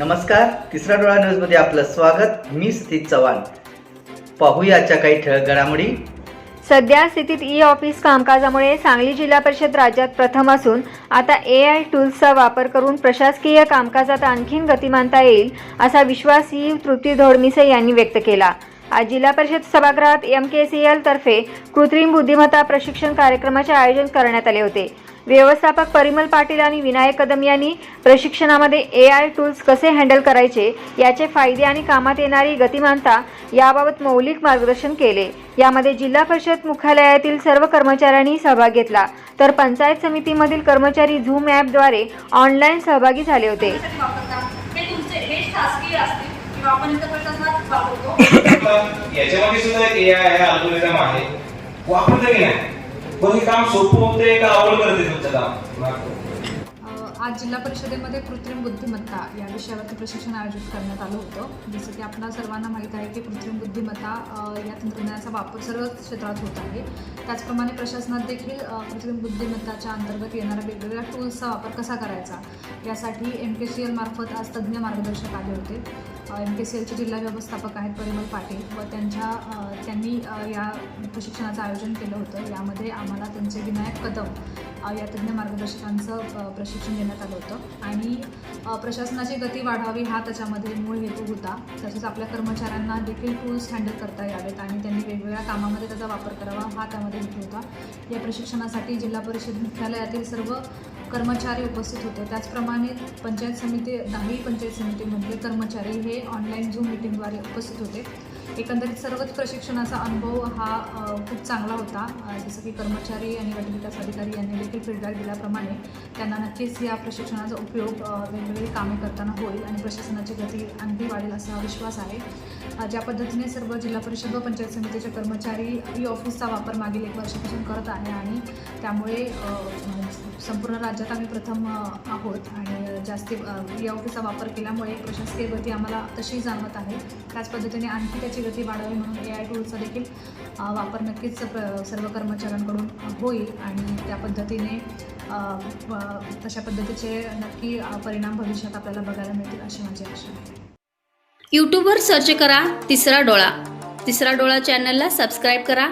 नमस्कार तिसरा डोळा न्यूजमध्ये आपलं स्वागत. मी स्थित चव्हाण. पाहूयाच्या काही ठळक घडामोडी. सध्या स्थितीत ई ऑफिस कामकाजामुळे सांगली जिल्हा परिषद राज्यात प्रथम असून आता ए आय टूल्सचा वापर करून प्रशासकीय कामकाजात आणखीन गतिमानता येईल असा विश्वास ही तृप्ती धोडमिसे यांनी व्यक्त केला. आज जिल्हा परिषद सभागृहात एम के सी एल तर्फे कृत्रिम बुद्धिमत्ता प्रशिक्षण कार्यक्रमाचे आयोजन करण्यात आले होते. व्यवस्थापक परिमल पाटील आणि विनायक कदम यांनी प्रशिक्षणामध्ये ए आय टूल्स कसे हँडल करायचे याचे फायदे आणि कामात येणारी गतिमानता याबाबत मौलिक मार्गदर्शन केले. यामध्ये जिल्हा परिषद मुख्यालयातील सर्व कर्मचाऱ्यांनी सहभाग घेतला. तर पंचायत समितीमधील कर्मचारी झूम ॲपद्वारे ऑनलाईन सहभागी झाले होते. याच्यामध्ये सुद्धा एक ए आय आहे अल्गोरिदम आहे. वापरता की नाही? पण हे काम सोपं होते का आवड करते तुमचं काम. आज जिल्हा परिषदेमध्ये कृत्रिम बुद्धिमत्ता या विषयावरती प्रशिक्षण आयोजित करण्यात आलं होतं. जसं की आपल्या सर्वांना माहीत आहे की कृत्रिम बुद्धिमत्ता या तंत्रज्ञानाचा वापर सर्व क्षेत्रात होत आहे. त्याचप्रमाणे प्रशासनात देखील कृत्रिम बुद्धिमत्ताच्या अंतर्गत येणाऱ्या वेगवेगळ्या टूल्सचा वापर कसा करायचा? यासाठी एम के सी एल मार्फत आज तज्ज्ञ मार्गदर्शक आले होते. एम के सी एलचे जिल्हा व्यवस्थापक आहेत परिमल पाटील. व त्यांच्या त्यांनी या प्रशिक्षणाचं आयोजन केलं होतं. यामध्ये आम्हाला त्यांचे विनायक कदम या तज्ज्ञ मार्गदर्शकांचं प्रशिक्षण देण्यात आलं होतं. आणि प्रशासनाची गती वाढावी हा त्याच्यामध्ये मूळ हेतू होता. तसेच आपल्या कर्मचाऱ्यांना देखील टूल्स हँडल करता यावेत आणि त्यांनी वेगवेगळ्या कामामध्ये त्याचा वापर करावा हा त्यामध्ये हेतू होता. या प्रशिक्षणासाठी जिल्हा परिषद मुख्यालयातील सर्व कर्मचारी उपस्थित होते. त्याचप्रमाणे पंचायत समिती दहावी पंचायत समितीमधले कर्मचारी हे ऑनलाईन झूम मिटिंगद्वारे उपस्थित होते. एकंदरीत सर्वच प्रशिक्षणाचा अनुभव हा खूप चांगला होता. जसं की कर्मचारी आणि गटविकास अधिकारी यांनी देखील फीडबॅक दिल्याप्रमाणे त्यांना नक्कीच या प्रशिक्षणाचा उपयोग वेगवेगळी कामे करताना होईल आणि प्रशासनाची गती आणखी वाढेल असा विश्वास आहे. ज्या पद्धतीने सर्व जिल्हा परिषद व पंचायत समितीचे कर्मचारी ई ऑफिसचा वापर मागील एक वर्षापासून करत आहे आणि त्यामुळे संपूर्ण राज्यात आम्ही प्रथम आहोत आणि जास्ती ई ऑफिसचा वापर केल्यामुळे प्रशासकीय गती आम्हाला तशी जाणवत आहे. त्याच पद्धतीने आणखी त्याची गती वाढावी म्हणून ए आय टूलचा देखील वापर नक्कीच प्र सर्व कर्मचाऱ्यांकडून होईल आणि त्या पद्धतीने तशा पद्धतीचे नक्की परिणाम भविष्यात आपल्याला बघायला मिळतील अशी माझी आशा आहे. यूट्यूबवर सर्च करा तिसरा डोळा. तिसरा डोळा चॅनलला सबस्क्राईब करा.